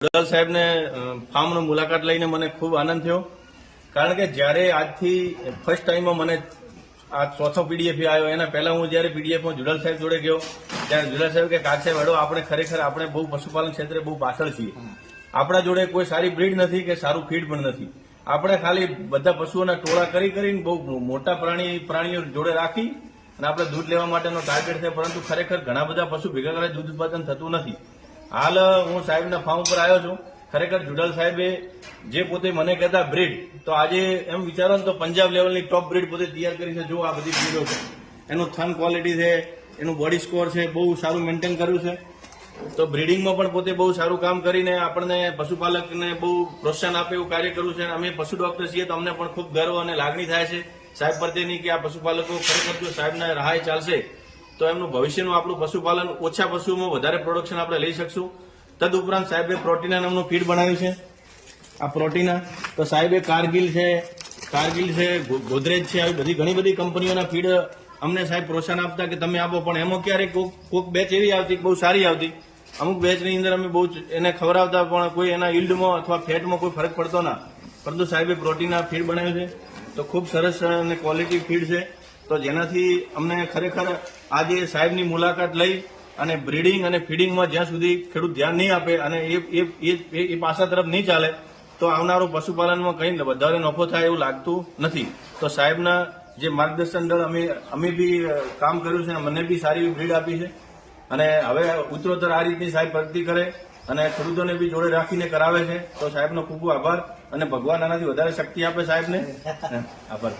જુડાલ સાહેબને ફાર્મનો મુલાકાત લઈને મને ખૂબ આનંદ થયો. કારણ કે જ્યારે આજથી ફર્સ્ટ ટાઈમમાં મને આ ચોથો પીડીએફ આવ્યો, એના પહેલા હું જ્યારે પીડીએફમાં જુડલ સાહેબ જોડે ગયો, ત્યારે જુડાલ સાહેબ કે, કાક સાહેબ હેડો આપણે ખરેખર, આપણે બહુ પશુપાલન ક્ષેત્રે બહુ પાછળ છીએ. આપણા જોડે કોઈ સારી બ્રીડ નથી કે સારું ફીડ પણ નથી. આપણે ખાલી બધા પશુઓના ટોળા કરી કરીને બહુ મોટા પ્રાણી, પ્રાણીઓ જોડે રાખી અને આપણે દૂધ લેવા માટેનો ટાર્ગેટ છે. પરંતુ ખરેખર ઘણા બધા પશુ ભેગા કરે, દૂધ ઉત્પાદન થતું નથી. હાલ હું સાહેબના ફાર્મ ઉપર આવ્યો છું. ખરેખર જુડલ સાહેબે જે પોતે મને કહેતા બ્રીડ તો આજે એમ વિચારો ને તો પંજાબ લેવલની ટોપ બ્રીડ પોતે તૈયાર કરી છે. જો આ બધી બ્રીડો છે. એનું થન ક્વોલિટી છે, એનું બોડી સ્કોર છે, બહુ સારું મેન્ટેન કર્યું છે. તો બ્રીડિંગમાં પણ પોતે બહુ સારું કામ કરીને આપણને પશુપાલકને બહુ પ્રોત્સાહન આપે એવું કાર્ય કર્યું છે. અને અમે પશુ ડોક્ટર છીએ તો અમને પણ ખૂબ ગર્વ અને લાગણી થાય છે. સાહેબ પ્રત્યેની કે આ પશુપાલકો ખરેખર જો સાહેબના રાહ ચાલશે તો એમનું ભવિષ્યનું આપણું પશુપાલન ઓછા પશુઓમાં વધારે પ્રોડક્શન આપણે લઈ શકશું. તદુપરાંત સાહેબે પ્રોટીના નામનું ફીડ બનાવ્યું છે. આ પ્રોટીના, તો સાહેબે કારગિલ છે કારગિલ છે ગોદરેજ છે, આવી બધી ઘણી બધી કંપનીઓના ફીડ અમને સાહેબ પ્રોત્સાહન આપતા કે તમે આપો, પણ એમાં ક્યારેક કોક કોક બેચ એવી આવતી બહુ સારી આવતી. અમુક બેચની અંદર અમે બહુ એને ખવડાવતા, પણ કોઈ એના ઇલ્ડમાં અથવા ફેટમાં કોઈ ફરક પડતો ના. પરંતુ સાહેબે પ્રોટીનના ફીડ બનાવ્યું છે. તો ખૂબ સરસ અને ક્વોલિટી ફીડ છે. તો જેનાથી અમને ખરેખર આજે સાહેબની મુલાકાત લઈ અને બ્રીડિંગ અને ફીડિંગમાં જ્યાં સુધી ખેડૂત ધ્યાન નહીં આપે અને એ એ- એ- એ એ પાસા તરફ નહીં ચાલે તો આવનારું પશુપાલનમાં કંઈ વધારે નફો થાય એવું લાગતું નથી. તો સાહેબના જે માર્ગદર્શન દળ અમે અમે બી કામ કર્યું છે મને બી સારી એવી બ્રીડ આપી છે. અને હવે ઉત્તરોત્તર આ રીતની સાહેબ પ્રગતિ કરે અને ખેડૂતોને બી જોડે રાખીને કરાવે છે. તો સાહેબનો ખૂબ ખૂબ આભાર અને ભગવાન આનાથી વધારે શક્તિ આપે સાહેબને. આભાર.